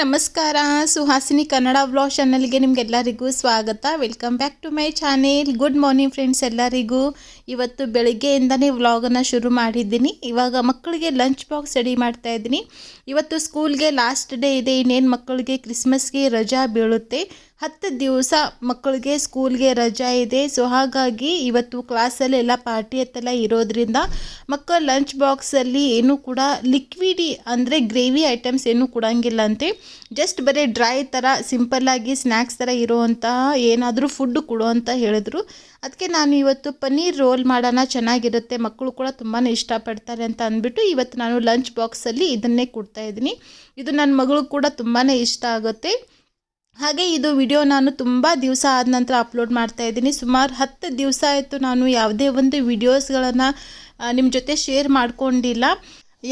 ನಮಸ್ಕಾರ. ಸುಹಾಸಿನಿ ಕನ್ನಡ ವ್ಲಾಗ್ ಚಾನಲ್ಗೆ ನಿಮಗೆಲ್ಲರಿಗೂ ಸ್ವಾಗತ. Welcome back to my channel good morning friends ಎಲ್ಲರಿಗೂ. ಇವತ್ತು ಬೆಳಗ್ಗೆಯಿಂದನೇ ವ್ಲಾಗನ್ನು ಶುರು ಮಾಡಿದ್ದೀನಿ. ಇವಾಗ ಮಕ್ಕಳಿಗೆ ಲಂಚ್ ಬಾಕ್ಸ್ ರೆಡಿ ಮಾಡ್ತಾ ಇದ್ದೀನಿ. ಇವತ್ತು ಸ್ಕೂಲ್ಗೆ ಲಾಸ್ಟ್ ಡೇ ಇದೆ. ಇನ್ನೇನು ಮಕ್ಕಳಿಗೆ ಕ್ರಿಸ್ಮಸ್ಗೆ ರಜಾ ಬೀಳುತ್ತೆ. ಹತ್ತು ದಿವಸ ಮಕ್ಕಳಿಗೆ ಸ್ಕೂಲ್ಗೆ ರಜಾ ಇದೆ. ಸೊ, ಹಾಗಾಗಿ ಇವತ್ತು ಕ್ಲಾಸಲ್ಲೆಲ್ಲ ಪಾರ್ಟಿ ಎತ್ತೆಲ್ಲ ಇರೋದ್ರಿಂದ ಮಕ್ಕಳ ಲಂಚ್ ಬಾಕ್ಸಲ್ಲಿ ಏನೂ ಕೂಡ ಲಿಕ್ವಿಡಿ ಅಂದರೆ ಗ್ರೇವಿ ಐಟಮ್ಸ್ ಏನೂ ಕೊಡೋಂಗಿಲ್ಲ ಅಂತೆ. ಜಸ್ಟ್ ಬರೀ ಡ್ರೈ ಥರ ಸಿಂಪಲ್ಲಾಗಿ ಸ್ನ್ಯಾಕ್ಸ್ ಥರ ಇರೋವಂತಹ ಏನಾದರೂ ಫುಡ್ ಕೊಡು ಅಂತ ಹೇಳಿದ್ರು. ಅದಕ್ಕೆ ನಾನು ಇವತ್ತು ಪನ್ನೀರ್ ರೋಲ್ ಮಾಡೋಣ ಚೆನ್ನಾಗಿರುತ್ತೆ, ಮಕ್ಕಳು ಕೂಡ ತುಂಬಾ ಇಷ್ಟಪಡ್ತಾರೆ ಅಂತ ಅಂದ್ಬಿಟ್ಟು ಇವತ್ತು ನಾನು ಲಂಚ್ ಬಾಕ್ಸಲ್ಲಿ ಇದನ್ನೇ ಕೊಡ್ತಾ ಇದ್ದೀನಿ. ಇದು ನನ್ನ ಮಗಳು ಕೂಡ ತುಂಬಾ ಇಷ್ಟ ಆಗುತ್ತೆ. ಹಾಗೆ ಇದು ವಿಡಿಯೋ ನಾನು ತುಂಬ ದಿವಸ ಆದ ನಂತರ ಅಪ್ಲೋಡ್ ಮಾಡ್ತಾ ಇದ್ದೀನಿ. ಸುಮಾರು ಹತ್ತು ದಿವಸ ಆಯಿತು ನಾನು ಯಾವುದೇ ಒಂದು ವಿಡಿಯೋಸ್ಗಳನ್ನು ನಿಮ್ಮ ಜೊತೆ ಶೇರ್ ಮಾಡಿಕೊಂಡಿಲ್ಲ.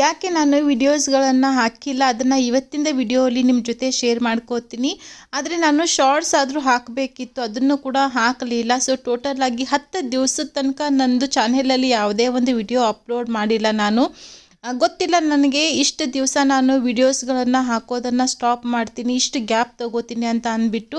ಯಾಕೆ ನಾನು ವಿಡಿಯೋಸ್ಗಳನ್ನು ಹಾಕಿಲ್ಲ? ಅದನ್ನು ಇವತ್ತಿಂದ ವಿಡಿಯೋಲಿ ನಿಮ್ಮ ಜೊತೆ ಶೇರ್ ಮಾಡ್ಕೋತೀನಿ. ಆದರೆ ನಾನು ಶಾರ್ಟ್ಸ್ ಆದರೂ ಹಾಕಬೇಕಿತ್ತು. ಅದನ್ನು ಕೂಡ ಹಾಕಲಿಲ್ಲ. ಸೊ ಆಗಿ ಹತ್ತು ದಿವಸದ ತನಕ ನಂದು ಚಾನೆಲಲ್ಲಿ ಯಾವುದೇ ಒಂದು ವಿಡಿಯೋ ಅಪ್ಲೋಡ್ ಮಾಡಿಲ್ಲ ನಾನು. ಗೊತ್ತಿಲ್ಲ ನನಗೆ ಇಷ್ಟು ದಿವಸ ನಾನು ವಿಡಿಯೋಸ್ಗಳನ್ನು ಹಾಕೋದನ್ನು ಸ್ಟಾಪ್ ಮಾಡ್ತೀನಿ, ಇಷ್ಟು ಗ್ಯಾಪ್ ತಗೋತೀನಿ ಅಂತ ಅಂದ್ಬಿಟ್ಟು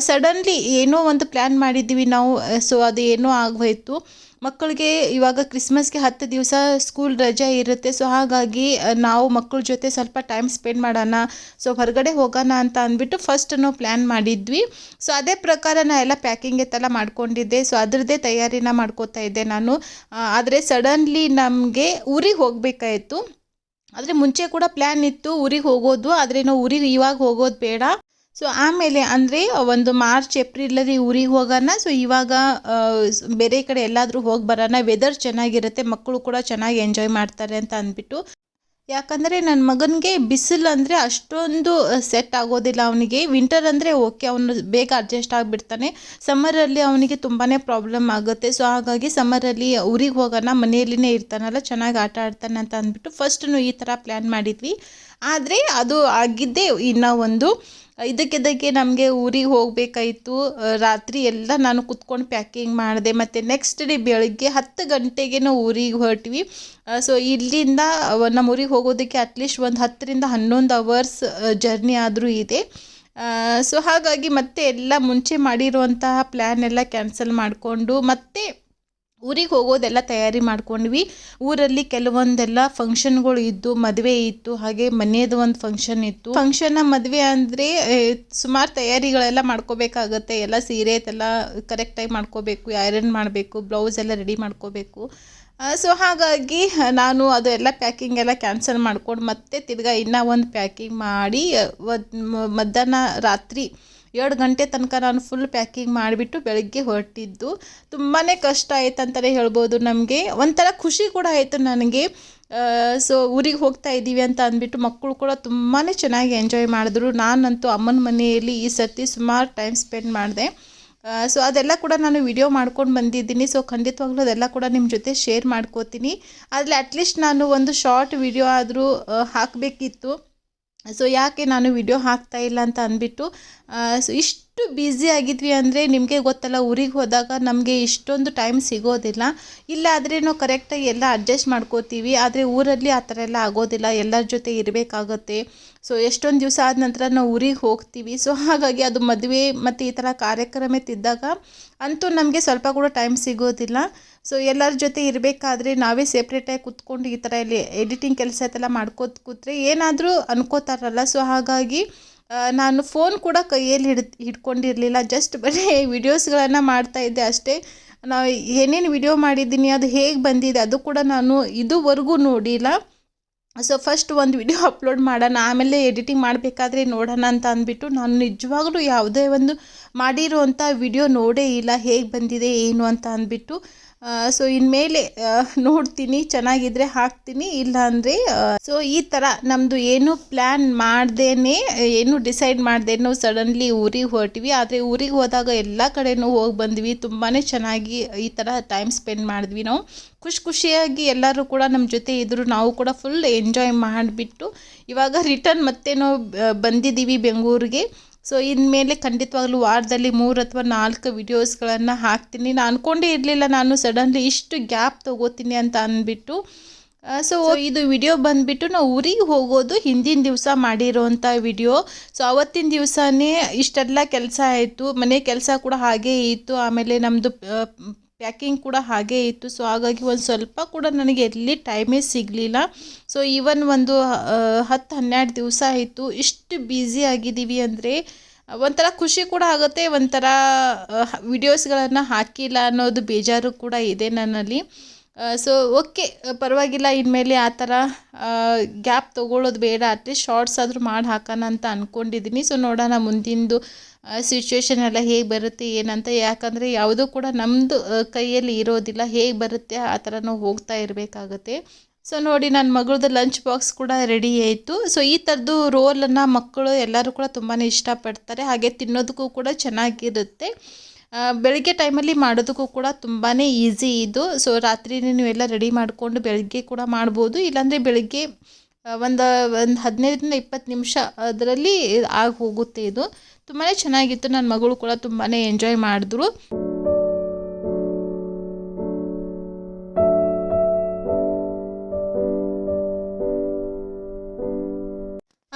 ಸಡನ್ಲಿ ಏನೋ ಒಂದು ಪ್ಲ್ಯಾನ್ ಮಾಡಿದ್ದೀವಿ ನಾವು ಸೊ ಅದು ಏನೋ ಆಗೋಯ್ತು ಮಕ್ಕಳಿಗೆ ಇವಾಗ ಕ್ರಿಸ್ಮಸ್ಗೆ ಹತ್ತು ದಿವಸ ಸ್ಕೂಲ್ ರಜೆ ಇರುತ್ತೆ. ಸೊ ಹಾಗಾಗಿ ನಾವು ಮಕ್ಕಳ ಜೊತೆ ಸ್ವಲ್ಪ ಟೈಮ್ ಸ್ಪೆಂಡ್ ಮಾಡೋಣ. ಸೊ ಹೊರಗಡೆ ಹೋಗೋಣ ಅಂತ ಅಂದ್ಬಿಟ್ಟು ಫಸ್ಟ್ ನಾವು ಪ್ಲ್ಯಾನ್ ಮಾಡಿದ್ವಿ. ಸೊ ಅದೇ ಪ್ರಕಾರ ನಾನು ಎಲ್ಲ ಪ್ಯಾಕಿಂಗ್ ಎತ್ತೆಲ್ಲ ಮಾಡ್ಕೊಂಡಿದ್ದೆ. ಸೊ ಅದರದ್ದೇ ತಯಾರಿನ ಮಾಡ್ಕೋತಾ ಇದ್ದೆ ನಾನು. ಆದರೆ ಸಡನ್ಲಿ ನಮಗೆ ಊರಿಗೆ ಹೋಗಬೇಕಾಯಿತು. ಆದರೆ ಮುಂಚೆ ಕೂಡ ಪ್ಲ್ಯಾನ್ ಇತ್ತು ಊರಿಗೆ ಹೋಗೋದು. ಆದರೆ ನಾವು ಊರಿಗೆ ಇವಾಗ ಹೋಗೋದು ಬೇಡ. ಸೊ ಆಮೇಲೆ ಅಂದರೆ ಒಂದು ಮಾರ್ಚ್ ಏಪ್ರಿಲಲ್ಲಿ ಊರಿಗೆ ಹೋಗೋಣ. ಸೊ ಇವಾಗ ಬೇರೆ ಕಡೆ ಎಲ್ಲಾದರೂ ಹೋಗಿ ಬರೋಣ. ವೆದರ್ ಚೆನ್ನಾಗಿರುತ್ತೆ. ಮಕ್ಕಳು ಕೂಡ ಚೆನ್ನಾಗಿ ಎಂಜಾಯ್ ಮಾಡ್ತಾರೆ ಅಂತ ಅಂದ್ಬಿಟ್ಟು. ಯಾಕಂದರೆ ನನ್ನ ಮಗನಿಗೆ ಬಿಸಿಲು ಅಂದರೆ ಅಷ್ಟೊಂದು ಸೆಟ್ ಆಗೋದಿಲ್ಲ ಅವನಿಗೆ. ವಿಂಟರ್ ಅಂದರೆ ಓಕೆ ಅವನು ಬೇಗ ಅಡ್ಜಸ್ಟ್ ಆಗಿಬಿಡ್ತಾನೆ. ಸಮ್ಮರಲ್ಲಿ ಅವನಿಗೆ ತುಂಬಾ ಪ್ರಾಬ್ಲಮ್ ಆಗುತ್ತೆ. ಸೊ ಹಾಗಾಗಿ ಸಮ್ಮರಲ್ಲಿ ಊರಿಗೆ ಹೋಗೋಣ. ಮನೆಯಲ್ಲಿನೇ ಇರ್ತಾನಲ್ಲ, ಚೆನ್ನಾಗಿ ಆಟ ಆಡ್ತಾನೆ ಅಂತ ಅಂದ್ಬಿಟ್ಟು ಫಸ್ಟು ಈ ಥರ ಪ್ಲ್ಯಾನ್ ಮಾಡಿದ್ವಿ. ಆದರೆ ಅದು ಆಗಿದ್ದೆ ಇನ್ನೂ ಒಂದು ಇದಕ್ಕಿದ್ದಕ್ಕೆ ನಮಗೆ ಊರಿಗೆ ಹೋಗಬೇಕಾಯಿತು. ರಾತ್ರಿ ಎಲ್ಲ ನಾನು ಕುತ್ಕೊಂಡು ಪ್ಯಾಕಿಂಗ್ ಮಾಡಿದೆ. ಮತ್ತು ನೆಕ್ಸ್ಟ್ ಡೇ ಬೆಳಗ್ಗೆ ಹತ್ತು ಗಂಟೆಗೆ ನಾವು ಊರಿಗೆ ಹೊರಟ್ವಿ. ಸೊ ಇಲ್ಲಿಂದ ನಮ್ಮ ಊರಿಗೆ ಹೋಗೋದಕ್ಕೆ ಅಟ್ಲೀಸ್ಟ್ ಒಂದು ಹತ್ತರಿಂದ ಹನ್ನೊಂದು ಅವರ್ಸ್ ಜರ್ನಿ ಆದರೂ ಇದೆ. ಸೊ ಹಾಗಾಗಿ ಮತ್ತೆ ಎಲ್ಲ ಮುಂಚೆ ಮಾಡಿರುವಂತಹ ಪ್ಲ್ಯಾನ್ ಎಲ್ಲ ಕ್ಯಾನ್ಸಲ್ ಮಾಡಿಕೊಂಡು ಮತ್ತೆ ಊರಿಗೆ ಹೋಗೋದೆಲ್ಲ ತಯಾರಿ ಮಾಡ್ಕೊಂಡ್ವಿ. ಊರಲ್ಲಿ ಕೆಲವೊಂದೆಲ್ಲ ಫಂಕ್ಷನ್ಗಳು ಇದ್ದು, ಮದುವೆ ಇತ್ತು, ಹಾಗೆ ಮನೆಯದು ಒಂದು ಫಂಕ್ಷನ್ ಇತ್ತು. ಫಂಕ್ಷನ್ನ ಮದುವೆ ಅಂದರೆ ಸುಮಾರು ತಯಾರಿಗಳೆಲ್ಲ ಮಾಡ್ಕೋಬೇಕಾಗತ್ತೆ. ಎಲ್ಲ ಸೀರೆ ಎಲ್ಲ ಕರೆಕ್ಟಾಗಿ ಮಾಡ್ಕೋಬೇಕು ಐರನ್ ಮಾಡಬೇಕು ಬ್ಲೌಸ್ ಎಲ್ಲ ರೆಡಿ ಮಾಡ್ಕೋಬೇಕು. ಸೊ ಹಾಗಾಗಿ ನಾನು ಅದು ಎಲ್ಲ ಪ್ಯಾಕಿಂಗ್ ಎಲ್ಲ ಕ್ಯಾನ್ಸಲ್ ಮಾಡ್ಕೊಂಡು ಮತ್ತೆ ತಿರ್ಗಾ ಇನ್ನೂ ಒಂದು ಪ್ಯಾಕಿಂಗ್ ಮಾಡಿ ಮಧ್ಯಾಹ್ನ ರಾತ್ರಿ ಎರಡು ಗಂಟೆ ತನಕ ನಾನು ಫುಲ್ ಪ್ಯಾಕಿಂಗ್ ಮಾಡಿಬಿಟ್ಟು ಬೆಳಗ್ಗೆ ಹೊರಟಿದ್ದು. ತುಂಬಾ ಕಷ್ಟ ಆಯಿತು ಅಂತಲೇ ಹೇಳ್ಬೋದು ನಮಗೆ. ಒಂಥರ ಖುಷಿ ಕೂಡ ಆಯಿತು ನನಗೆ. ಸೊ ಊರಿಗೆ ಹೋಗ್ತಾ ಇದ್ದೀವಿ ಅಂತ ಅಂದ್ಬಿಟ್ಟು ಮಕ್ಕಳು ಕೂಡ ತುಂಬಾ ಚೆನ್ನಾಗಿ ಎಂಜಾಯ್ ಮಾಡಿದ್ರು. ನಾನಂತೂ ಅಮ್ಮನ ಮನೆಯಲ್ಲಿ ಈ ಸರ್ತಿ ಸುಮಾರು ಟೈಮ್ ಸ್ಪೆಂಡ್ ಮಾಡಿದೆ. ಸೊ ಅದೆಲ್ಲ ಕೂಡ ನಾನು ವಿಡಿಯೋ ಮಾಡ್ಕೊಂಡು ಬಂದಿದ್ದೀನಿ. ಸೊ ಖಂಡಿತವಾಗ್ಲೂ ಅದೆಲ್ಲ ಕೂಡ ನಿಮ್ಮ ಜೊತೆ ಶೇರ್ ಮಾಡ್ಕೋತೀನಿ. ಆದರೆ ಅಟ್ಲೀಸ್ಟ್ ನಾನು ಒಂದು ಶಾರ್ಟ್ ವಿಡಿಯೋ ಆದರೂ ಹಾಕಬೇಕಿತ್ತು. ಸೊ ಯಾಕೆ ನಾನು ವಿಡಿಯೋ ಹಾಕ್ತಾ ಇಲ್ಲ ಅಂತ ಅಂದ್ಬಿಟ್ಟು ಸೊ ಇಷ್ಟು ಬ್ಯುಸಿ ಆಗಿದ್ವಿ ಅಂದರೆ ನಿಮಗೆ ಗೊತ್ತಲ್ಲ, ಊರಿಗೆ ಹೋದಾಗ ನಮಗೆ ಇಷ್ಟೊಂದು ಟೈಮ್ ಸಿಗೋದಿಲ್ಲ. ಇಲ್ಲ ಆದರೆ ನಾವು ಕರೆಕ್ಟಾಗಿ ಎಲ್ಲ ಅಡ್ಜಸ್ಟ್ ಮಾಡ್ಕೋತೀವಿ, ಆದರೆ ಊರಲ್ಲಿ ಆ ಥರ ಎಲ್ಲ ಆಗೋದಿಲ್ಲ, ಎಲ್ಲರ ಜೊತೆ ಇರಬೇಕಾಗತ್ತೆ. ಸೊ ಎಷ್ಟೊಂದು ದಿವಸ ಆದ ನಂತರ ನಾವು ಊರಿಗೆ ಹೋಗ್ತೀವಿ. ಸೊ ಹಾಗಾಗಿ ಅದು ಮದುವೆ ಮತ್ತು ಈ ಥರ ಕಾರ್ಯಕ್ರಮ ತಿದ್ದಾಗ ಅಂತೂ ನಮಗೆ ಸ್ವಲ್ಪ ಕೂಡ ಟೈಮ್ ಸಿಗೋದಿಲ್ಲ. ಸೊ ಎಲ್ಲರ ಜೊತೆ ಇರಬೇಕಾದ್ರೆ ನಾವೇ ಸೆಪ್ರೇಟಾಗಿ ಕೂತ್ಕೊಂಡು ಈ ಥರ ಇಲ್ಲಿ ಎಡಿಟಿಂಗ್ ಕೆಲಸ ಎಲ್ಲ ಮಾಡ್ಕೋತ ಕೂತ್ರೆ ಏನಾದರೂ ಅನ್ಕೋತಾರಲ್ಲ. ಸೊ ಹಾಗಾಗಿ ನಾನು ಫೋನ್ ಕೂಡ ಕೈಯಲ್ಲಿ ಹಿಡ್, ಹಿಡ್ಕೊಂಡಿರಲಿಲ್ಲ. ಜಸ್ಟ್ ಬರೀ ವಿಡಿಯೋಸ್ಗಳನ್ನು ಮಾಡ್ತಾ ಇದ್ದೆ ಅಷ್ಟೇ. ನಾವು ಏನೇನು ವಿಡಿಯೋ ಮಾಡಿದ್ದೀನಿ, ಅದು ಹೇಗೆ ಬಂದಿದೆ, ಅದು ಕೂಡ ನಾನು ಇದುವರೆಗೂ ನೋಡಿಲ್ಲ. ಸೊ ಫಸ್ಟ್ ಒಂದು ವಿಡಿಯೋ ಅಪ್ಲೋಡ್ ಮಾಡೋಣ, ಆಮೇಲೆ ಎಡಿಟಿಂಗ್ ಮಾಡಬೇಕಾದ್ರೆ ನೋಡೋಣ ಅಂತ ಅಂದ್ಬಿಟ್ಟು ನಾನು ನಿಜವಾಗ್ಲೂ ಯಾವುದೇ ಒಂದು ಮಾಡಿರುವಂಥ ವಿಡಿಯೋ ನೋಡೇ ಇಲ್ಲ, ಹೇಗೆ ಬಂದಿದೆ, ಏನು ಅಂತ ಅಂದ್ಬಿಟ್ಟು. ಸೊ ಇನ್ಮೇಲೆ ನೋಡ್ತೀನಿ, ಚೆನ್ನಾಗಿದ್ರೆ ಹಾಕ್ತೀನಿ ಇಲ್ಲ ಅಂದರೆ ಸೊ ಈ ಥರ ನಮ್ಮದು ಏನು ಪ್ಲ್ಯಾನ್ ಮಾಡ್ದೇನೆ, ಏನು ಡಿಸೈಡ್ ಮಾಡ್ದೆ ನಾವು ಸಡನ್ಲಿ ಊರಿಗೆ ಹೊರಟಿವಿ. ಆದರೆ ಊರಿಗೆ ಹೋದಾಗ ಎಲ್ಲ ಕಡೆನೂ ಹೋಗಿ ಬಂದ್ವಿ. ತುಂಬಾ ಚೆನ್ನಾಗಿ ಈ ಥರ ಟೈಮ್ ಸ್ಪೆಂಡ್ ಮಾಡಿದ್ವಿ ನಾವು. ಖುಷಿ ಖುಷಿಯಾಗಿ ಎಲ್ಲರೂ ಕೂಡ ನಮ್ಮ ಜೊತೆ ಇದ್ದರು ನಾವು ಕೂಡ ಫುಲ್ ಎಂಜಾಯ್ ಮಾಡಿಬಿಟ್ಟು ಇವಾಗ ರಿಟರ್ನ್ ಮತ್ತೆ ನಾವು ಬಂದಿದ್ದೀವಿ ಬೆಂಗಳೂರಿಗೆ. ಸೊ ಇನ್ಮೇಲೆ ಖಂಡಿತವಾಗ್ಲೂ ವಾರದಲ್ಲಿ ಮೂರು ಅಥವಾ ನಾಲ್ಕು ವಿಡಿಯೋಸ್ಗಳನ್ನು ಹಾಕ್ತೀನಿ. ನಾನು ಅಂದ್ಕೊಂಡೇ ಇರಲಿಲ್ಲ ನಾನು ಸಡನ್ಲಿ ಇಷ್ಟು ಗ್ಯಾಪ್ ತೊಗೋತೀನಿ ಅಂತ ಅಂದ್ಬಿಟ್ಟು ಸೊ ಇದು ವಿಡಿಯೋ ಬಂದ್ಬಿಟ್ಟು ನಾವು ಊರಿಗೆ ಹೋಗೋದು ಹಿಂದಿನ ದಿವಸ ಮಾಡಿರೋವಂಥ ವಿಡಿಯೋ ಸೊ ಅವತ್ತಿನ ದಿವಸನೇ ಇಷ್ಟೆಲ್ಲ ಕೆಲಸ ಆಯಿತು. ಮನೆ ಕೆಲಸ ಕೂಡ ಹಾಗೇ ಇತ್ತು. ಆಮೇಲೆ ನಮ್ಮದು ಪ್ಯಾಕಿಂಗ್ ಕೂಡ ಹಾಗೇ ಇತ್ತು. ಸೊ ಹಾಗಾಗಿ ಒಂದು ಸ್ವಲ್ಪ ಕೂಡ ನನಗೆ ಎಲ್ಲಿ ಟೈಮೇ ಸಿಗಲಿಲ್ಲ. ಸೊ ಈವನ್ ಒಂದು ಹತ್ತು ಹನ್ನೆರಡು ದಿವಸ ಆಯಿತು. ಇಷ್ಟು ಬ್ಯುಸಿ ಆಗಿದ್ದೀವಿ ಅಂದರೆ, ಒಂಥರ ಖುಷಿ ಕೂಡ ಆಗುತ್ತೆ. ಒಂಥರ ವಿಡಿಯೋಸ್ಗಳನ್ನು ಹಾಕಿಲ್ಲ ಅನ್ನೋದು ಬೇಜಾರು ಕೂಡ ಇದೆ ನನ್ನಲ್ಲಿ. ಸೊ ಓಕೆ ಪರವಾಗಿಲ್ಲ, ಇನ್ಮೇಲೆ ಆ ಥರ ಗ್ಯಾಪ್ ತೊಗೊಳ್ಳೋದು ಬೇಡ. ಅಟ್ಲೀಸ್ಟ್ ಶಾರ್ಟ್ಸ್ ಆದರೂ ಮಾಡಿ ಹಾಕೋಣ ಅಂತ ಅಂದ್ಕೊಂಡಿದ್ದೀನಿ ಸೊ ನೋಡೋಣ ಮುಂದಿಂದು ಸಿಚುವೇಶನ್ ಎಲ್ಲ ಹೇಗೆ ಬರುತ್ತೆ, ಏನಂತ. ಯಾಕಂದರೆ ಯಾವುದೂ ಕೂಡ ನಮ್ಮದು ಕೈಯಲ್ಲಿ ಇರೋದಿಲ್ಲ. ಹೇಗೆ ಬರುತ್ತೆ, ಆ ಥರ ಹೋಗ್ತಾ ಇರಬೇಕಾಗತ್ತೆ. ಸೊ ನೋಡಿ ನನ್ನ ಮಗಳದ್ದು ಲಂಚ್ ಬಾಕ್ಸ್ ಕೂಡ ರೆಡಿ ಆಯಿತು. ಸೊ ಈ ಥರದ್ದು ರೋಲನ್ನು ಮಕ್ಕಳು ಎಲ್ಲರೂ ಕೂಡ ತುಂಬಾ ಇಷ್ಟಪಡ್ತಾರೆ. ಹಾಗೆ ತಿನ್ನೋದಕ್ಕೂ ಕೂಡ ಚೆನ್ನಾಗಿರುತ್ತೆ. ಬೆಳಿಗ್ಗೆ ಟೈಮಲ್ಲಿ ಮಾಡೋದಕ್ಕೂ ಕೂಡ ತುಂಬಾ ಈಸಿ ಇದು. ಸೊ ರಾತ್ರಿನೇ ನೀವೆಲ್ಲ ರೆಡಿ ಮಾಡಿಕೊಂಡು ಬೆಳಗ್ಗೆ ಕೂಡ ಮಾಡ್ಬೋದು. ಇಲ್ಲಾಂದರೆ ಬೆಳಗ್ಗೆ ಒಂದು ಒಂದು ಹದಿನೈದರಿಂದ ಇಪ್ಪತ್ತು ನಿಮಿಷ ಅದರಲ್ಲಿ ಆಗಿ ಹೋಗುತ್ತೆ ಇದು. ತುಂಬಾ ಚೆನ್ನಾಗಿತ್ತು. ನನ್ನ ಮಗಳು ಕೂಡ ತುಂಬಾ ಎಂಜಾಯ್ ಮಾಡಿದ್ರು.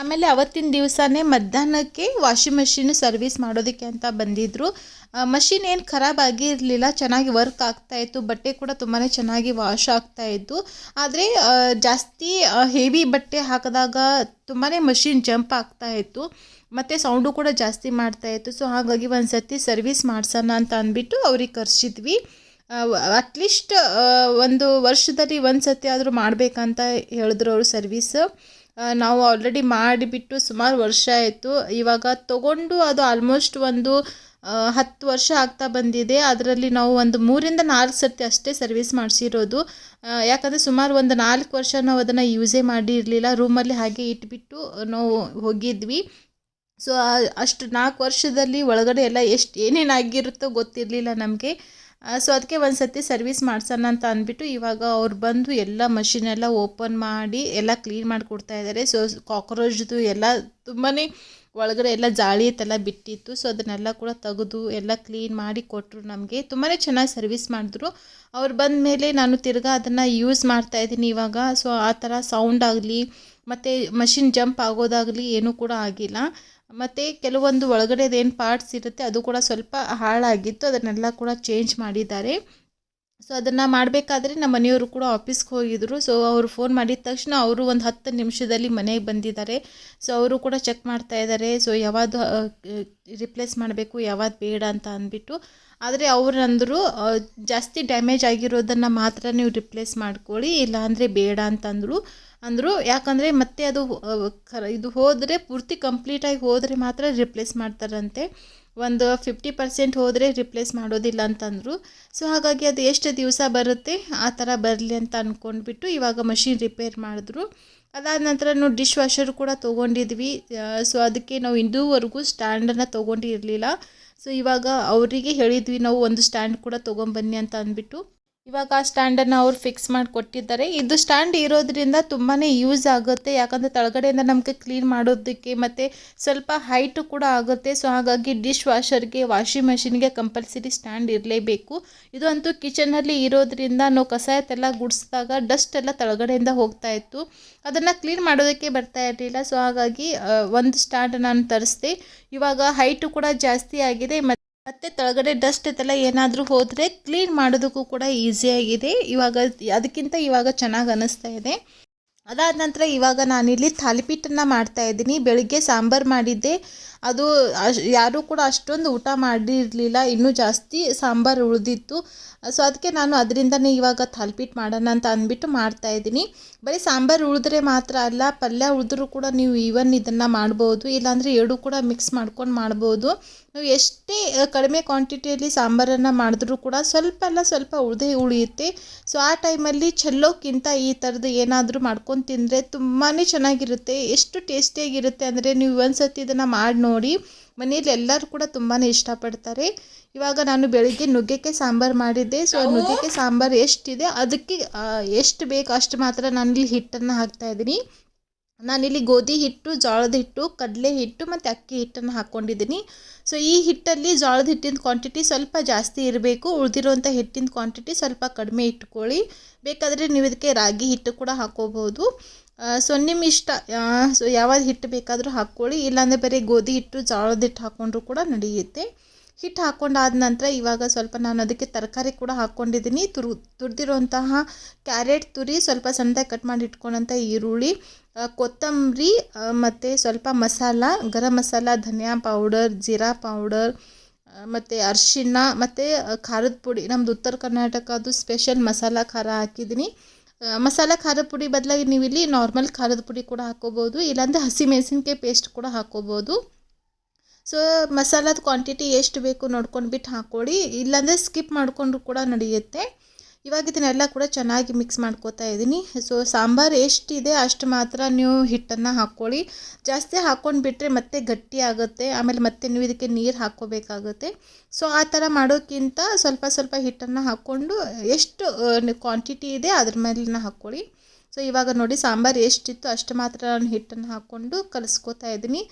ಆಮೇಲೆ ಅವತ್ತಿನ ದಿವಸನೇ ಮಧ್ಯಾಹ್ನಕ್ಕೆ ವಾಷಿಂಗ್ ಮಷಿನ್ ಸರ್ವಿಸ್ ಮಾಡೋದಕ್ಕೆ ಅಂತ ಬಂದಿದ್ದರು ಮಷಿನ್ ಏನು ಖರಾಬ್ ಆಗಿರಲಿಲ್ಲ, ಚೆನ್ನಾಗಿ ವರ್ಕ್ ಆಗ್ತಾ ಇತ್ತು, ಬಟ್ಟೆ ಕೂಡ ತುಂಬಾ ಚೆನ್ನಾಗಿ ವಾಶ್ ಆಗ್ತಾ ಇತ್ತು. ಆದರೆ ಜಾಸ್ತಿ ಹೆವಿ ಬಟ್ಟೆ ಹಾಕಿದಾಗ ತುಂಬಾ ಮಷಿನ್ ಜಂಪ್ ಆಗ್ತಾ ಇತ್ತು. ಮತ್ತು ಸೌಂಡು ಕೂಡ ಜಾಸ್ತಿ ಮಾಡ್ತಾ ಇತ್ತು. ಸೊ, ಹಾಗಾಗಿ ಒಂದು ಸರ್ತಿ ಸರ್ವಿಸ್ ಮಾಡ್ಸೋಣ ಅಂತ ಅಂದ್ಬಿಟ್ಟು ಅವ್ರಿಗೆ ಕರೆಸಿದ್ವಿ. ಅಟ್ಲೀಸ್ಟ್ ಒಂದು ವರ್ಷದಲ್ಲಿ ಒಂದು ಸರ್ತಿ ಆದರೂ ಮಾಡಬೇಕಂತ ಹೇಳಿದ್ರು ಅವರು ಸರ್ವಿಸ್. ನಾವು ಆಲ್ರೆಡಿ ಮಾಡಿಬಿಟ್ಟು ಸುಮಾರು ವರ್ಷ ಆಯಿತು. ಇವಾಗ ತಗೊಂಡು ಅದು ಆಲ್ಮೋಸ್ಟ್ ಒಂದು ಹತ್ತು ವರ್ಷ ಆಗ್ತಾ ಬಂದಿದೆ. ಅದರಲ್ಲಿ ನಾವು ಒಂದು ಮೂರಿಂದ ನಾಲ್ಕು ಸರ್ತಿ ಅಷ್ಟೇ ಸರ್ವಿಸ್ ಮಾಡಿಸಿರೋದು. ಯಾಕಂದರೆ ಸುಮಾರು ಒಂದು ನಾಲ್ಕು ವರ್ಷ ನಾವು ಅದನ್ನು ಯೂಸೇ ಮಾಡಿರಲಿಲ್ಲ. ರೂಮಲ್ಲಿ ಹಾಗೆ ಇಟ್ಬಿಟ್ಟು ನಾವು ಹೋಗಿದ್ವಿ. ಸೊ ಅಷ್ಟು ನಾಲ್ಕು ವರ್ಷದಲ್ಲಿ ಒಳಗಡೆ ಎಲ್ಲ ಎಷ್ಟು ಏನೇನಾಗಿರುತ್ತೋ ಗೊತ್ತಿರಲಿಲ್ಲ ನಮಗೆ. ಸೊ ಅದಕ್ಕೆ ಒಂದು ಸತಿ ಸರ್ವಿಸ್ ಮಾಡ್ಸೋಣ ಅಂತ ಅಂದ್ಬಿಟ್ಟು ಇವಾಗ ಅವ್ರು ಬಂದು ಎಲ್ಲ ಮಷಿನ್ ಎಲ್ಲ ಓಪನ್ ಮಾಡಿ ಎಲ್ಲ ಕ್ಲೀನ್ ಮಾಡಿ ಕೊಡ್ತಾ ಇದ್ದಾರೆ ಸೊ ಕಾಕ್ರೋಚ್ದು ಎಲ್ಲ ತುಂಬಾ ಒಳಗಡೆ ಎಲ್ಲ ಜಾಳಿ ಐತೆಲ್ಲ ಬಿಟ್ಟಿತ್ತು. ಸೊ ಅದನ್ನೆಲ್ಲ ಕೂಡ ತೆಗೆದು ಎಲ್ಲ ಕ್ಲೀನ್ ಮಾಡಿ ಕೊಟ್ಟರು ನಮಗೆ. ತುಂಬಾ ಚೆನ್ನಾಗಿ ಸರ್ವಿಸ್ ಮಾಡಿದ್ರು. ಅವ್ರು ಬಂದ ಮೇಲೆ ನಾನು ತಿರ್ಗಾ ಅದನ್ನು ಯೂಸ್ ಮಾಡ್ತಾ ಇದ್ದೀನಿ ಇವಾಗ. ಸೊ ಆ ಥರ ಸೌಂಡ್ ಆಗಲಿ, ಮತ್ತು ಮಷಿನ್ ಜಂಪ್ ಆಗೋದಾಗಲಿ ಏನೂ ಕೂಡ ಆಗಿಲ್ಲ. ಮತ್ತು ಕೆಲವೊಂದು ಒಳಗಡೆದೇನು ಪಾರ್ಟ್ಸ್ ಇರುತ್ತೆ, ಅದು ಕೂಡ ಸ್ವಲ್ಪ ಹಾಳಾಗಿತ್ತು. ಅದನ್ನೆಲ್ಲ ಕೂಡ ಚೇಂಜ್ ಮಾಡಿದ್ದಾರೆ. ಸೊ ಅದನ್ನು ಮಾಡಬೇಕಾದ್ರೆ ನಮ್ಮ ಮನೆಯವರು ಕೂಡ ಆಫೀಸ್ಗೆ ಹೋಗಿದ್ರು. ಸೊ ಅವರು ಫೋನ್ ಮಾಡಿದ ತಕ್ಷಣ ಅವರು ಒಂದು ಹತ್ತು ನಿಮಿಷದಲ್ಲಿ ಮನೆಗೆ ಬಂದಿದ್ದಾರೆ. ಸೊ ಅವರು ಕೂಡ ಚೆಕ್ ಮಾಡ್ತಾ ಇದ್ದಾರೆ. ಸೊ ಯಾವುದು ರಿಪ್ಲೇಸ್ ಮಾಡಬೇಕು, ಯಾವ್ದು ಬೇಡ ಅಂತ ಅಂದ್ಬಿಟ್ಟು. ಆದರೆ ಅವ್ರು ಅಂದರು ಜಾಸ್ತಿ ಡ್ಯಾಮೇಜ್ ಆಗಿರೋದನ್ನು ಮಾತ್ರ ನೀವು ರಿಪ್ಲೇಸ್ ಮಾಡ್ಕೊಳ್ಳಿ ಇಲ್ಲಾಂದರೆ ಬೇಡ ಅಂತಂದರು ಅಂದರು. ಯಾಕಂದರೆ ಮತ್ತೆ ಅದು ಇದು ಹೋದರೆ ಪೂರ್ತಿ ಕಂಪ್ಲೀಟಾಗಿ ಹೋದರೆ ಮಾತ್ರ ರಿಪ್ಲೇಸ್ ಮಾಡ್ತಾರಂತೆ. ಒಂದು ಫಿಫ್ಟಿ ಪರ್ಸೆಂಟ್ ಹೋದರೆ ರಿಪ್ಲೇಸ್ ಮಾಡೋದಿಲ್ಲ ಅಂತಂದರು. ಸೊ ಹಾಗಾಗಿ ಅದು ಎಷ್ಟು ದಿವಸ ಬರುತ್ತೆ, ಆ ಥರ ಬರಲಿ ಅಂತ ಅಂದ್ಕೊಂಡ್ಬಿಟ್ಟು ಇವಾಗ ಮಷಿನ್ ರಿಪೇರ್ ಮಾಡಿದ್ರು. ಅದಾದ ನಂತರ ನಾವು ಡಿಶ್ ವಾಷರ್ ಕೂಡ ತೊಗೊಂಡಿದ್ವಿ. ಸೊ ಅದಕ್ಕೆ ನಾವು ಇಂದೂವರೆಗೂ ಸ್ಟ್ಯಾಂಡನ್ನು ತೊಗೊಂಡಿರಲಿಲ್ಲ. ಸೊ ಇವಾಗ ಅವರಿಗೆ ಹೇಳಿದ್ವಿ, ನಾವು ಒಂದು ಸ್ಟ್ಯಾಂಡ್ ಕೂಡ ತೊಗೊಂಬನ್ನಿ ಅಂತ ಅಂದ್ಬಿಟ್ಟು. ಇವಾಗ ಆ ಸ್ಟ್ಯಾಂಡನ್ನು ಅವ್ರು ಫಿಕ್ಸ್ ಮಾಡಿ ಕೊಟ್ಟಿದ್ದಾರೆ ಇದು ಸ್ಟ್ಯಾಂಡ್ ಇರೋದ್ರಿಂದ ತುಂಬಾ ಯೂಸ್ ಆಗುತ್ತೆ. ಯಾಕಂದರೆ ತಳಗಡೆಯಿಂದ ನಮಗೆ ಕ್ಲೀನ್ ಮಾಡೋದಕ್ಕೆ ಮತ್ತು ಸ್ವಲ್ಪ ಹೈಟು ಕೂಡ ಆಗುತ್ತೆ. ಸೊ ಹಾಗಾಗಿ ಡಿಶ್ ವಾಷರ್ಗೆ ವಾಷಿಂಗ್ ಮೆಷಿನ್ಗೆ ಕಂಪಲ್ಸರಿ ಸ್ಟ್ಯಾಂಡ್ ಇರಲೇಬೇಕು. ಇದು ಅಂತೂ ಕಿಚನಲ್ಲಿ ಇರೋದ್ರಿಂದ ನಾವು ಕಸ ಎಲ್ಲ ಗುಡಿಸಿದಾಗ ಡಸ್ಟ್ ಎಲ್ಲ ತಳಗಡೆಯಿಂದ ಹೋಗ್ತಾ ಇತ್ತು. ಅದನ್ನು ಕ್ಲೀನ್ ಮಾಡೋದಕ್ಕೆ ಬರ್ತಾ ಇರಲಿಲ್ಲ. ಸೊ ಹಾಗಾಗಿ ಒಂದು ಸ್ಟ್ಯಾಂಡ್ ನಾನು ತರಿಸ್ದೆ. ಇವಾಗ ಹೈಟು ಕೂಡ ಜಾಸ್ತಿ ಆಗಿದೆ. ಮತ್ತು ಮತ್ತೆ ಕೆಳಗಡೆ ಡಸ್ಟ್ ಇದೆಲ್ಲ ಏನಾದರೂ ಹೋದರೆ ಕ್ಲೀನ್ ಮಾಡೋದಕ್ಕೂ ಕೂಡ ಈಸಿಯಾಗಿದೆ ಇವಾಗ ಅದಕ್ಕಿಂತ ಇವಾಗ ಚೆನ್ನಾಗಿ ಅನ್ನಿಸ್ತಾ ಇದೆ. ಅದಾದ ನಂತರ ಇವಾಗ ನಾನಿಲ್ಲಿ ಮಾಡ್ತಾ ಇದ್ದೀನಿ. ಬೆಳಿಗ್ಗೆ ಸಾಂಬಾರು ಮಾಡಿದ್ದೆ. ಅದು ಅಶ್, ಯಾರೂ ಕೂಡ ಅಷ್ಟೊಂದು ಊಟ ಮಾಡಿರಲಿಲ್ಲ. ಇನ್ನೂ ಜಾಸ್ತಿ ಸಾಂಬಾರು ಉಳಿದಿತ್ತು. ಸೊ ಅದಕ್ಕೆ ನಾನು ಅದರಿಂದನೇ ಇವಾಗ ತಾಲಿಪೀಟ್ ಮಾಡೋಣ ಅಂತ ಅಂದ್ಬಿಟ್ಟು ಮಾಡ್ತಾ ಇದ್ದೀನಿ. ಬರೀ ಸಾಂಬಾರು ಉಳಿದ್ರೆ ಮಾತ್ರ ಅಲ್ಲ, ಪಲ್ಯ ಉಳಿದ್ರೂ ಕೂಡ ನೀವು ಈವನ್ ಇದನ್ನು ಮಾಡ್ಬೋದು. ಇಲ್ಲಾಂದರೆ ಎರಡು ಕೂಡ ಮಿಕ್ಸ್ ಮಾಡ್ಕೊಂಡು ಮಾಡ್ಬೋದು. ನೀವು ಎಷ್ಟೇ ಕಡಿಮೆ ಕ್ವಾಂಟಿಟಿಯಲ್ಲಿ ಸಾಂಬಾರನ್ನು ಮಾಡಿದ್ರೂ ಕೂಡ ಸ್ವಲ್ಪ ಅಲ್ಲ, ಸ್ವಲ್ಪ ಉಳಿದೇ ಉಳಿಯುತ್ತೆ. ಸೊ ಆ ಟೈಮಲ್ಲಿ ಚೆಲ್ಲೋಕ್ಕಿಂತ ಈ ಥರದ್ದು ಏನಾದರೂ ಮಾಡ್ಕೊಂಡು ತಿಂದರೆ ತುಂಬಾ ಚೆನ್ನಾಗಿರುತ್ತೆ. ಎಷ್ಟು ಟೇಸ್ಟಿಯಾಗಿರುತ್ತೆ ಅಂದರೆ ನೀವು ಒಂದು ಸರ್ತಿ ಇದನ್ನು ಮಾಡಿ ನೋಡಿ ಮನೇಲಿ ಎಲ್ಲರೂ ಕೂಡ ತುಂಬಾ ಇಷ್ಟಪಡ್ತಾರೆ. ಇವಾಗ ನಾನು ಬೆಳಿಗ್ಗೆ ನುಗ್ಗೆಕ್ಕೆ ಸಾಂಬಾರು ಮಾಡಿದ್ದೆ. ಸೊ ನುಗ್ಗೆಕಾಯಿ ಸಾಂಬಾರು ಎಷ್ಟಿದೆ ಅದಕ್ಕೆ ಎಷ್ಟು ಬೇಕು ಅಷ್ಟು ಮಾತ್ರ ನಾನಿಲ್ಲಿ ಹಿಟ್ಟನ್ನು ಹಾಕ್ತಾ ಇದ್ದೀನಿ. ನಾನಿಲ್ಲಿ ಗೋಧಿ ಹಿಟ್ಟು, ಜೋಳದ ಹಿಟ್ಟು, ಕಡಲೆ ಹಿಟ್ಟು ಮತ್ತು ಅಕ್ಕಿ ಹಿಟ್ಟನ್ನು ಹಾಕ್ಕೊಂಡಿದ್ದೀನಿ. ಸೊ ಈ ಹಿಟ್ಟಲ್ಲಿ ಜೋಳದ ಹಿಟ್ಟಿನ ಕ್ವಾಂಟಿಟಿ ಸ್ವಲ್ಪ ಜಾಸ್ತಿ ಇರಬೇಕು. ಉಳಿದಿರುವಂಥ ಹಿಟ್ಟಿನ ಕ್ವಾಂಟಿಟಿ ಸ್ವಲ್ಪ ಕಡಿಮೆ ಇಟ್ಕೊಳ್ಳಿ. ಬೇಕಾದರೆ ನೀವು ಇದಕ್ಕೆ ರಾಗಿ ಹಿಟ್ಟು ಕೂಡ ಹಾಕ್ಕೋಬೋದು. ಸೊ ನಿಮ್ಮ ಇಷ್ಟ ಸೊ ಯಾವ ಹಿಟ್ಟು ಬೇಕಾದರೂ ಹಾಕ್ಕೊಳ್ಳಿ. ಇಲ್ಲಾಂದರೆ ಬರೀ ಗೋಧಿ ಹಿಟ್ಟು, ಜೋಳದ ಹಿಟ್ಟು ಹಾಕ್ಕೊಂಡ್ರೂ ಕೂಡ ನಡೆಯುತ್ತೆ. ಹಿಟ್ಟು ಹಾಕ್ಕೊಂಡಾದ ನಂತರ ಇವಾಗ ಸ್ವಲ್ಪ ನಾನು ಅದಕ್ಕೆ ತರಕಾರಿ ಕೂಡ ಹಾಕ್ಕೊಂಡಿದ್ದೀನಿ ತುರು, ತುರಿದಿರುವಂತಹ ಕ್ಯಾರೆಟ್ ತುರಿ, ಸ್ವಲ್ಪ ಸಣ್ಣದಾಗಿ ಕಟ್ ಮಾಡಿ ಇಟ್ಕೊಂಡಂಥ ಈರುಳ್ಳಿ ಕೊತ್ತಂಬರಿ ಮತ್ತು ಸ್ವಲ್ಪ ಮಸಾಲ, ಗರಂ ಮಸಾಲ, ಧನಿಯಾ ಪೌಡರ್, ಜೀರಾ ಪೌಡರ್ ಮತ್ತು ಅರಿಶಿಣ, ಮತ್ತು ಖಾರದ ಪುಡಿ ನಮ್ಮದು ಉತ್ತರ ಕರ್ನಾಟಕದ್ದು ಸ್ಪೆಷಲ್ ಮಸಾಲ ಖಾರ ಹಾಕಿದ್ದೀನಿ. ಮಸಾಲ ಖಾರದ ಪುಡಿ ಬದಲಾಗಿ ನೀವು ಇಲ್ಲಿ ನಾರ್ಮಲ್ ಖಾರದ ಪುಡಿ ಕೂಡ ಹಾಕ್ಕೋಬೋದು ಇಲ್ಲಾಂದರೆ ಹಸಿಮೆಣಸಿನ್ಕಾಯಿ ಪೇಸ್ಟ್ ಕೂಡ ಹಾಕ್ಕೋಬೋದು ಸೊ ಮಸಾಲದ ಕ್ವಾಂಟಿಟಿ ಎಷ್ಟು ಬೇಕು ನೋಡ್ಕೊಂಡು ಬಿಟ್ಟು ಹಾಕ್ಕೊಳ್ಳಿ ಇಲ್ಲಾಂದರೆ ಸ್ಕಿಪ್ ಮಾಡಿಕೊಂಡ್ರು ಕೂಡ ನಡೆಯುತ್ತೆ. ಇವಾಗ ಇದನ್ನೆಲ್ಲ ಕೂಡ ಚೆನ್ನಾಗಿ ಮಿಕ್ಸ್ ಮಾಡ್ಕೋತಾ ಇದ್ದೀನಿ ಸೊ ಸಾಂಬಾರು ಎಷ್ಟಿದೆ ಅಷ್ಟು ಮಾತ್ರ ನೀವು ಹಿಟ್ಟನ್ನು ಹಾಕ್ಕೊಳ್ಳಿ. ಜಾಸ್ತಿ ಹಾಕ್ಕೊಂಡು ಬಿಟ್ಟರೆ ಮತ್ತೆ ಗಟ್ಟಿ ಆಗುತ್ತೆ. ಆಮೇಲೆ ಮತ್ತೆ ನೀವು ಇದಕ್ಕೆ ನೀರು ಹಾಕ್ಕೋಬೇಕಾಗುತ್ತೆ. ಸೊ ಆ ಥರ ಮಾಡೋಕ್ಕಿಂತ ಸ್ವಲ್ಪ ಸ್ವಲ್ಪ ಹಿಟ್ಟನ್ನು ಹಾಕ್ಕೊಂಡು ಎಷ್ಟು ಕ್ವಾಂಟಿಟಿ ಇದೆ ಅದ್ರ ಮೇಲಿನ ಹಾಕ್ಕೊಳ್ಳಿ. ಸೊ ಇವಾಗ ನೋಡಿ ಸಾಂಬಾರು ಎಷ್ಟಿತ್ತು ಅಷ್ಟು ಮಾತ್ರ ನಾನು ಹಿಟ್ಟನ್ನು ಹಾಕ್ಕೊಂಡು ಕಲಿಸ್ಕೋತಾ ಇದ್ದೀನಿ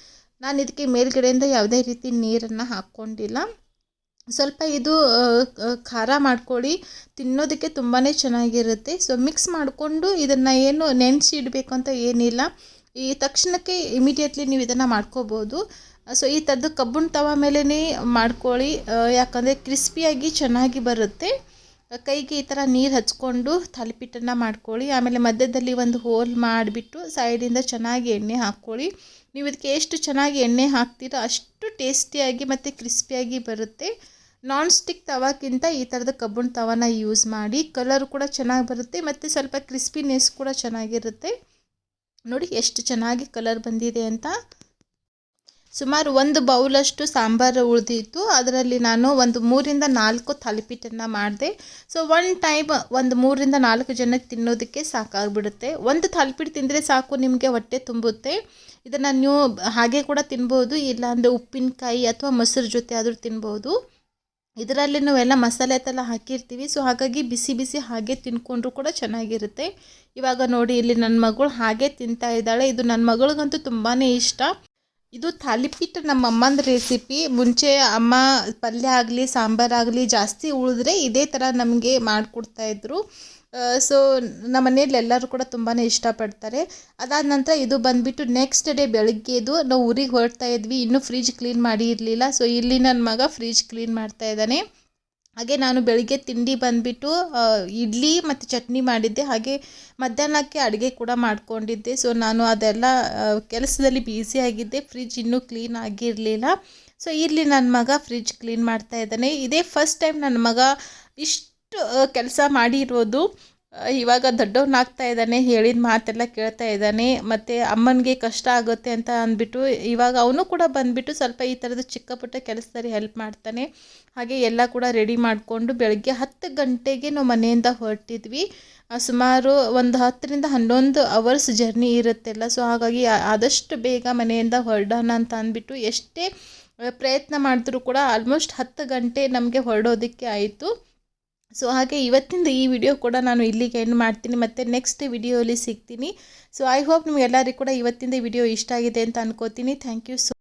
ನಾನು ಇದಕ್ಕೆ ಮೇಲ್ಗಡೆಯಿಂದ ಯಾವುದೇ ರೀತಿ ನೀರನ್ನು ಹಾಕ್ಕೊಂಡಿಲ್ಲ. ಸ್ವಲ್ಪ ಇದು ಖಾರ ಮಾಡ್ಕೊಳ್ಳಿ ತಿನ್ನೋದಕ್ಕೆ ತುಂಬಾ ಚೆನ್ನಾಗಿರುತ್ತೆ. ಸೊ, ಮಿಕ್ಸ್ ಮಾಡಿಕೊಂಡು ಇದನ್ನು ಏನು ನೆನೆಸಿ ಇಡಬೇಕು ಅಂತ ಏನಿಲ್ಲ. ಈ ತಕ್ಷಣಕ್ಕೆ ಇಮಿಡಿಯೇಟ್ಲಿ ನೀವು ಇದನ್ನು ಮಾಡ್ಕೋಬೋದು. ಸೊ, ಈ ಥರದ್ದು ಕಬ್ಬುಣ ತವ ಮೇಲೇ ಮಾಡ್ಕೊಳ್ಳಿ ಯಾಕಂದರೆ ಕ್ರಿಸ್ಪಿಯಾಗಿ ಚೆನ್ನಾಗಿ ಬರುತ್ತೆ. ಕೈಗೆ ಈ ಥರ ನೀರು ಹಚ್ಕೊಂಡು ತಲೆಪಿಟ್ಟನ್ನು ಮಾಡ್ಕೊಳ್ಳಿ. ಆಮೇಲೆ ಮಧ್ಯದಲ್ಲಿ ಒಂದು ಹೋಲ್ ಮಾಡಿಬಿಟ್ಟು ಸೈಡಿಂದ ಚೆನ್ನಾಗಿ ಎಣ್ಣೆ ಹಾಕ್ಕೊಳ್ಳಿ. ನೀವು ಇದಕ್ಕೆ ಎಷ್ಟು ಚೆನ್ನಾಗಿ ಎಣ್ಣೆ ಹಾಕ್ತೀರೋ ಅಷ್ಟು ಟೇಸ್ಟಿಯಾಗಿ ಮತ್ತು ಕ್ರಿಸ್ಪಿಯಾಗಿ ಬರುತ್ತೆ. ನಾನ್ ಸ್ಟಿಕ್ ತವಾಕ್ಕಿಂತ ಈ ಥರದ ಕಬ್ಬಣ ತವಾನ ಯೂಸ್ ಮಾಡಿ. ಕಲರ್ ಕೂಡ ಚೆನ್ನಾಗಿ ಬರುತ್ತೆ ಮತ್ತು ಸ್ವಲ್ಪ ಕ್ರಿಸ್ಪಿನೆಸ್ ಕೂಡ ಚೆನ್ನಾಗಿರುತ್ತೆ. ನೋಡಿ ಎಷ್ಟು ಚೆನ್ನಾಗಿ ಕಲರ್ ಬಂದಿದೆ ಅಂತ. ಸುಮಾರು ಒಂದು ಬೌಲಷ್ಟು ಸಾಂಬಾರು ಉಳಿದಿತ್ತು. ಅದರಲ್ಲಿ ನಾನು ಒಂದು ಮೂರಿಂದ ನಾಲ್ಕು ತಲಿಪಿಟ್ಟನ್ನು ಮಾಡಿದೆ. ಸೊ ಒನ್ ಟೈಮ್ ಒಂದು ಮೂರಿಂದ ನಾಲ್ಕು ಜನಕ್ಕೆ ತಿನ್ನೋದಕ್ಕೆ ಸಾಕಾಗ್ಬಿಡುತ್ತೆ. ಒಂದು ತಲಿಪಿಟ್ಟು ತಿಂದರೆ ಸಾಕು, ನಿಮಗೆ ಹೊಟ್ಟೆ ತುಂಬುತ್ತೆ. ಇದನ್ನು ನೀವು ಹಾಗೆ ಕೂಡ ತಿನ್ಬೋದು, ಇಲ್ಲಾಂದರೆ ಉಪ್ಪಿನಕಾಯಿ ಅಥವಾ ಮೊಸರು ಜೊತೆ ಆದರೂ ತಿನ್ಬೋದು. ಇದರಲ್ಲಿ ನಾವೆಲ್ಲ ಮಸಾಲೆ ಥರ ಹಾಕಿರ್ತೀವಿ. ಸೊ ಹಾಗಾಗಿ ಬಿಸಿ ಬಿಸಿ ಹಾಗೆ ತಿನ್ಕೊಂಡ್ರು ಕೂಡ ಚೆನ್ನಾಗಿರುತ್ತೆ. ಇವಾಗ ನೋಡಿ, ಇಲ್ಲಿ ನನ್ನ ಮಗಳು ಹಾಗೆ ತಿಂತಾ ಇದ್ದಾಳೆ. ಇದು ನನ್ನ ಮಗಳಿಗಂತೂ ತುಂಬಾ ಇಷ್ಟ. ಇದು ಥಾಲಿಪೀಟ್ ನಮ್ಮ ಅಮ್ಮನ ರೆಸಿಪಿ ಮುಂಚೆ ಅಮ್ಮ ಪಲ್ಯ ಆಗಲಿ ಸಾಂಬಾರಾಗಲಿ ಜಾಸ್ತಿ ಉಳಿದ್ರೆ ಇದೇ ಥರ ನಮಗೆ ಮಾಡಿಕೊಡ್ತಾಯಿದ್ರು ಸೊ ನಮ್ಮ ಎಲ್ಲರೂ ಕೂಡ ತುಂಬಾ ಇಷ್ಟಪಡ್ತಾರೆ. ಅದಾದ ನಂತರ ಇದು ಬಂದುಬಿಟ್ಟು ನೆಕ್ಸ್ಟ್ ಡೇ ಬೆಳಗ್ಗೆದು ನಾವು ಊರಿಗೆ ಹೊರಡ್ತಾ ಇದ್ವಿ. ಇನ್ನೂ ಫ್ರಿಜ್ ಕ್ಲೀನ್ ಮಾಡಿ ಇರಲಿಲ್ಲ. ಸೊ ಇಲ್ಲಿ ನನ್ನ ಮಗ ಫ್ರಿಜ್ ಕ್ಲೀನ್ ಮಾಡ್ತಾ ಇದ್ದಾನೆ. ಹಾಗೆ ನಾನು ಬೆಳಿಗ್ಗೆ ತಿಂಡಿ ಬಂದುಬಿಟ್ಟು ಇಡ್ಲಿ ಮತ್ತು ಚಟ್ನಿ ಮಾಡಿದ್ದೆ. ಹಾಗೆ ಮಧ್ಯಾಹ್ನಕ್ಕೆ ಅಡುಗೆ ಕೂಡ ಮಾಡ್ಕೊಂಡಿದ್ದೆ. ಸೊ ನಾನು ಅದೆಲ್ಲ ಕೆಲಸದಲ್ಲಿ ಆಗಿದ್ದೆ. ಫ್ರಿಜ್ ಇನ್ನೂ ಕ್ಲೀನ್ ಆಗಿರಲಿಲ್ಲ. ಸೊ ಇಲ್ಲಿ ನನ್ನ ಮಗ ಫ್ರಿಜ್ ಕ್ಲೀನ್ ಮಾಡ್ತಾ ಇದ್ದಾನೆ. ಇದೇ ಫಸ್ಟ್ ಟೈಮ್ ನನ್ನ ಮಗ ಇಷ್ಟು ಕೆಲಸ ಮಾಡಿರೋದು. ಇವಾಗ ದೊಡ್ಡವನಾಗ್ತಾ ಇದ್ದಾನೆ, ಹೇಳಿದ ಮಾತೆಲ್ಲ ಕೇಳ್ತಾ ಇದ್ದಾನೆ, ಮತ್ತು ಅಮ್ಮನಿಗೆ ಕಷ್ಟ ಆಗುತ್ತೆ ಅಂತ ಅಂದ್ಬಿಟ್ಟು, ಇವಾಗ ಅವನು ಕೂಡ ಬಂದುಬಿಟ್ಟು ಸ್ವಲ್ಪ ಈ ಥರದ ಚಿಕ್ಕ ಪುಟ್ಟ ಕೆಲಸದಲ್ಲಿ ಹೆಲ್ಪ್ ಮಾಡ್ತಾನೆ. ಹಾಗೆ ಎಲ್ಲ ಕೂಡ ರೆಡಿ ಮಾಡಿಕೊಂಡು ಬೆಳಗ್ಗೆ ಹತ್ತು ಗಂಟೆಗೆ ನಾವು ಮನೆಯಿಂದ ಹೊರಟಿದ್ವಿ. ಸುಮಾರು ಒಂದು ಹತ್ತರಿಂದ ಹನ್ನೊಂದು ಅವರ್ಸ್ ಜರ್ನಿ ಇರುತ್ತೆಲ್ಲ ಸೊ ಹಾಗಾಗಿ ಆದಷ್ಟು ಬೇಗ ಮನೆಯಿಂದ ಹೊರಡೋಣ ಅಂತ ಅಂದ್ಬಿಟ್ಟು ಎಷ್ಟೇ ಪ್ರಯತ್ನ ಮಾಡಿದ್ರೂ ಕೂಡ ಆಲ್ಮೋಸ್ಟ್ ಹತ್ತು ಗಂಟೆ ನಮಗೆ ಹೊರಡೋದಕ್ಕೆ ಆಯಿತು. ಸೊ ಹಾಗೆ ಇವತ್ತಿಂದ ಈ ವಿಡಿಯೋ ಕೂಡ ನಾನು ಇಲ್ಲಿಗೆ ಎಂಡ್ ಮಾಡ್ತೀನಿ. ಮತ್ತು ನೆಕ್ಸ್ಟ್ ವಿಡಿಯೋಲಿ ಸಿಗ್ತೀನಿ. ಸೊ ಐ ಹೋಪ್ ನಿಮಗೆಲ್ಲರಿಗೂ ಕೂಡ ಇವತ್ತಿಂದ ವಿಡಿಯೋ ಇಷ್ಟ ಆಗಿದೆ ಅಂತ ಅನ್ಕೋತೀನಿ. Thank you so